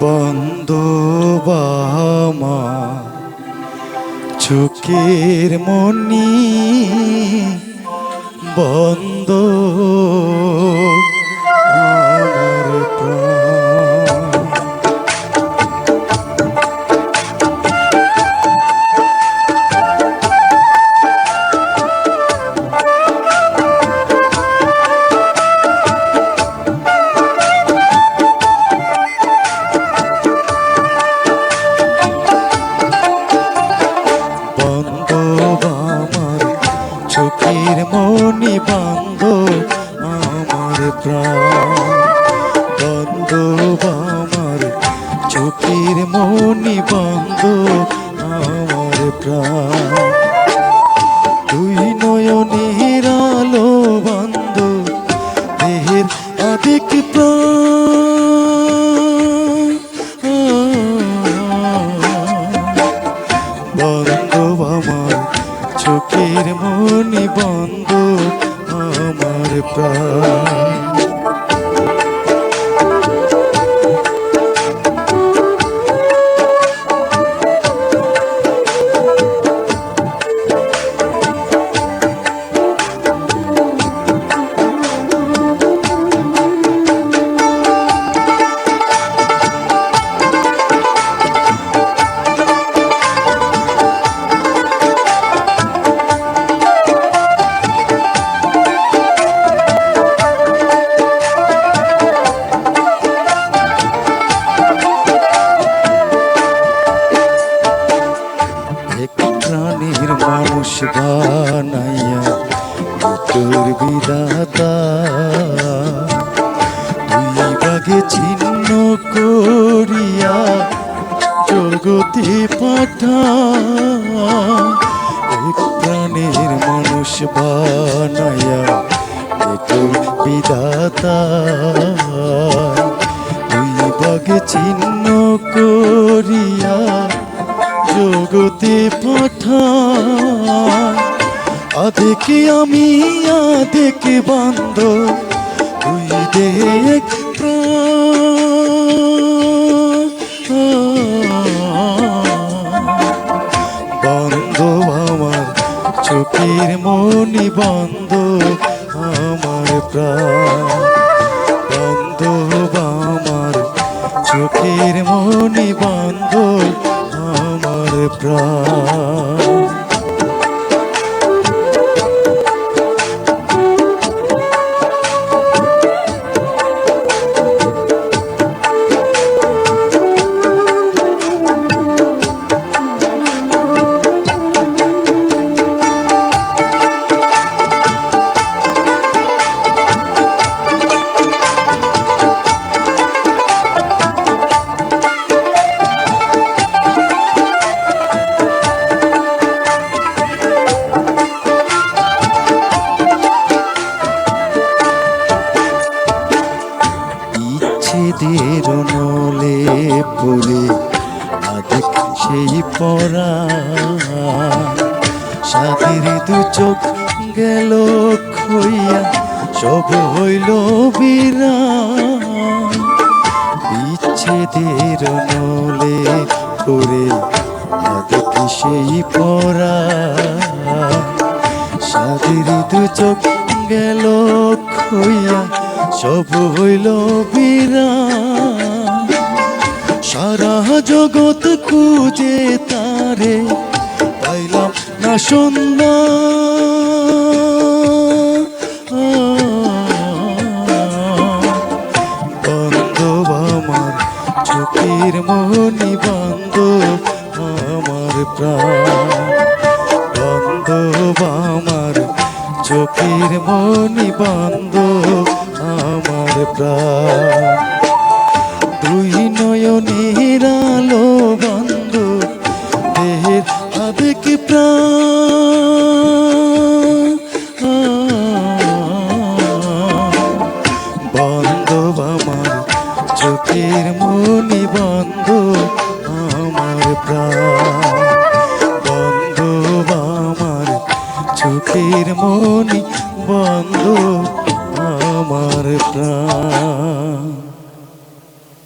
বন্ধ বামা চোখের মনি বন্ধ চোখের মনি বন্ধ আমার প্রাণ। বন্ধ আমার, চোখের মনি বন্ধ আমার প্রাণ। তুই নয়নের আলো বন্ধ, দেহের আদিক প্রাণ। বন্ধ আমার চোখের মনি বন্ধ আমার প্রাণ। বানাইয়া তোর বিধাতা, দুই ভাগে ছিন্ন করিয়া জগতে পাঠা, এক প্রাণীর মানুষ বানাইয়া তোর বিধাতা, দুই ভাগে ছিন্ন করিয়া জগতে পাঠায় আদেকে আমি আদেকে বান্ধ, তুই দেখ বন্ধ আমার চোখের মনি বন্ধ, আমার প্রাণ। বন্ধ আমার চোখের মনি বন্ধ। প্রাণ ইচ্ছেদের নলে পড়ে আদেক সেই পরা। সাথীর দু চোখ গেল খইয়া, সব হইল বিরা বিচ্ছেদের নলে পড়ে আদেক সেই পরা। সাথীর দু চোখ গেল খইয়া, সব হইল বিরা সারা জগৎ খুঁজে তারে পাইলাম না বন্ধ আমার চোখের মনি বন্ধ আমার প্রাণ। চোখের মনি বন্ধ আমার প্রাণ। চোখের মনি বন্ধ আমার প্রাণ।